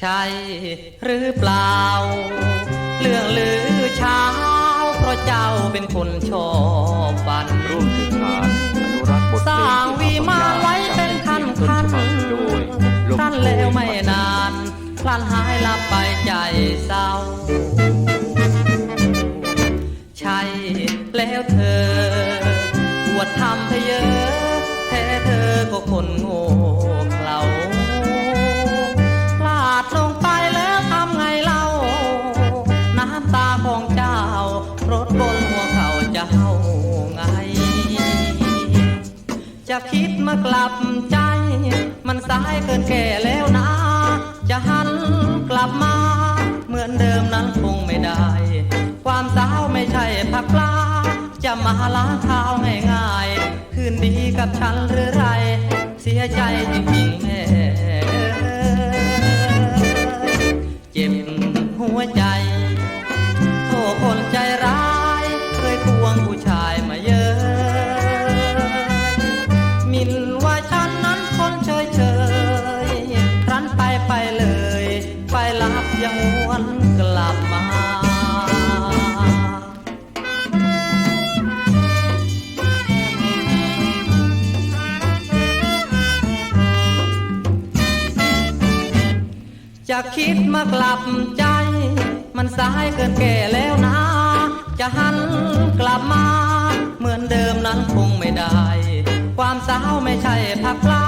ใช่หรือเปล่า เรื่องลือเช้า เพราะเจ้าเป็นคนชอบฝันร่วมสืบสานอนุรักษ์บทเพลงสร้างวีมานไว้เป็นคันคันโดยลมครั้นแล้วไม่นานพลันหายลับไปใจเศร้า ใช่แล้วเธอปวดทำเพเยอะแท้เธอก็คนโง่ วเขาเจ้าไง จะคิดมากลับใจ มันสายเกินแก่แล้วนะ จะหันกลับมา เหมือนเดิมนั้นคงไม่ได้ ความสาวไม่ใช่ผักปลา จะมาล้างเท้าง่ายๆ คืนดีกับฉันหรือไร เสียใจจริง จะคิดมากลับใจ มันสายเกินแก่แล้วนะ จะหันกลับมา เหมือนเดิมนั้นคงไม่ได้ ความสาวไม่ใช่ผักปลา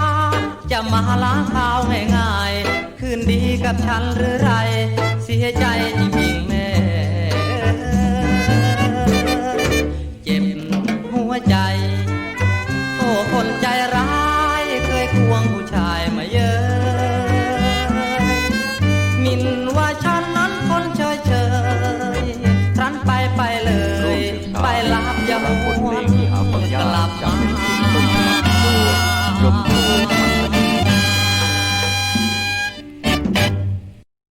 จะมาล้างเท้าง่ายๆคืนดีกับฉันหรือไร เสียใจจริงๆแม่เจ็บหัวใจ บยาอนุหัรักษ์บทเพลวงที่หาฟังยากกลับจากมาแผ่นดินต้นฉบับโดยลมโชย